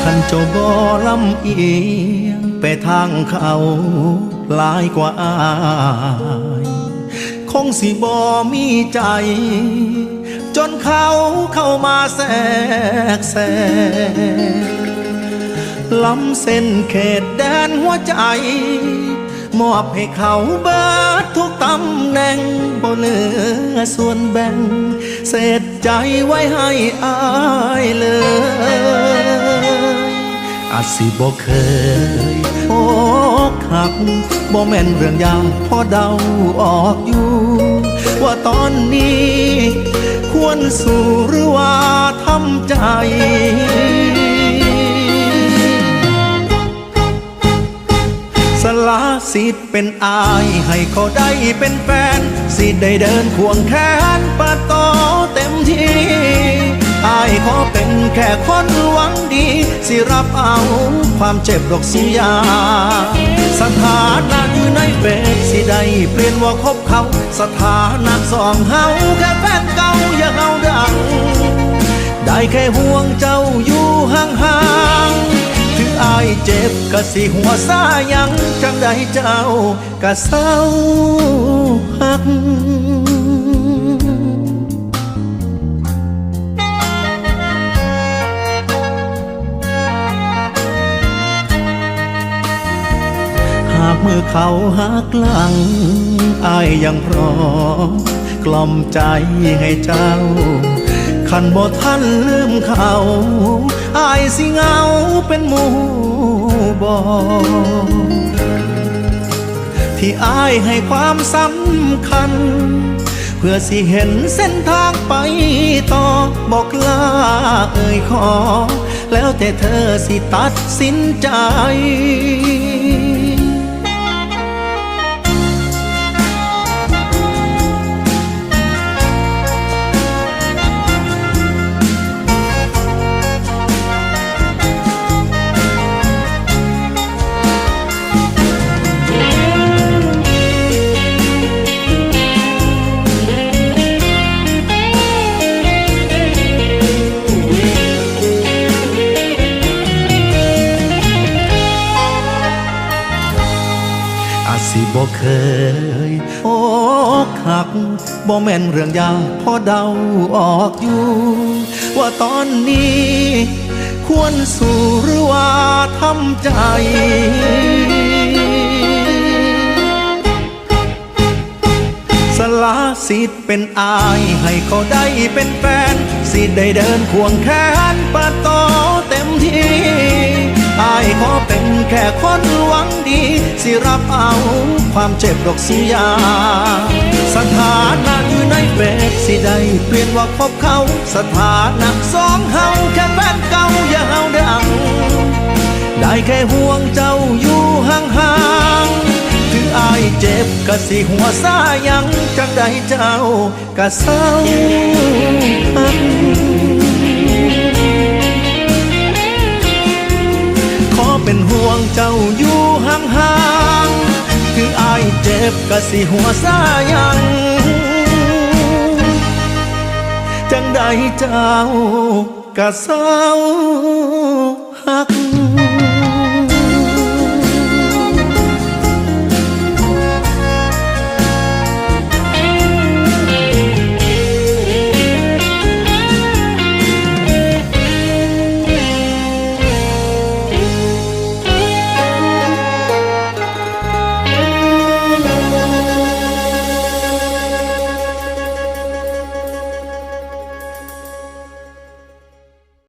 ขันเจ้าบ่ลำเอียงไปทางเขาหลายกว่าอายคงสิบ่มีใจ จนเขาเข้ามาแทรกแซง ล้ำเส้นเขตแดนหัวใจ มอบให้เขาเบิดทุกตำแหน่งบ่เหลือส่วนแบ่ง เศษใจไว้ให้อายเลยอาจสิบ่เคยโอกหักบ่แม่นเรื่องยากพอเดาออกอยู่ ว่าตอนนี้ควรสู้หรือว่าทำใจ สิทธิ์เป็นอายให้เขาได้เป็นแฟน สิได้เดินควงแขนปะต่อเต็มที่อายขอเป็นแค่คนหวังดี สิรับเอาความเจ็บดอกสิยา สถานะอยู่ในเฟซสิได้เปลี่ยนว่าคบเขา สถานะสองเฮาแค่แฟนเก่าอย่าเฮาดัง ได้แค่ห่วงเจ้าอยู่ห่างๆถึงอายเจ็บกะสิหัวซายังจัง ได้เจ้ากะเศร้าหักหากมือเขาหักหลังอายยังพร้อมกล่อมใจให้เจ้า ขันบ่ทันลืมเขาอายสิเงาเป็นหมู่บอ ที่อายให้ความสำคัญ เพื่อสิเห็นเส้นทางไปต่อบอกลาเอ่ยขอ แล้วแต่เธอสิตัดสินใจ สิบ่เคยอกหักบ่แม่นเรื่องยากพอเดาออกอยู่ ว่าตอนนี้ ควรสู้หรือว่าทำใจสละสิทธิ์เป็นอายให้เขาได้เป็นแฟน สิทธิ์ได้เดินควงแขนปะต่อเต็มที่อายขอ เป็นแค่คนหวังดี สิรับเอาความเจ็บดอกสิยา สถานะอยู่ในเฟซสิได้เปลี่ยนว่าคบเขา สถานะสองเฮาแค่แฟนเก่าอย่าเฮาดังได้แค่ห่วงเจ้าอยู่ห่างๆถึงอายเจ็บกะสิหัวซายังจังได้เจ้ากะเศร้าหัก เป็นห่วงเจ้าอยู่ห่างๆถึงอายเจ็บกะสิหัวซายังจังได้เจ้ากะเศร้าหัก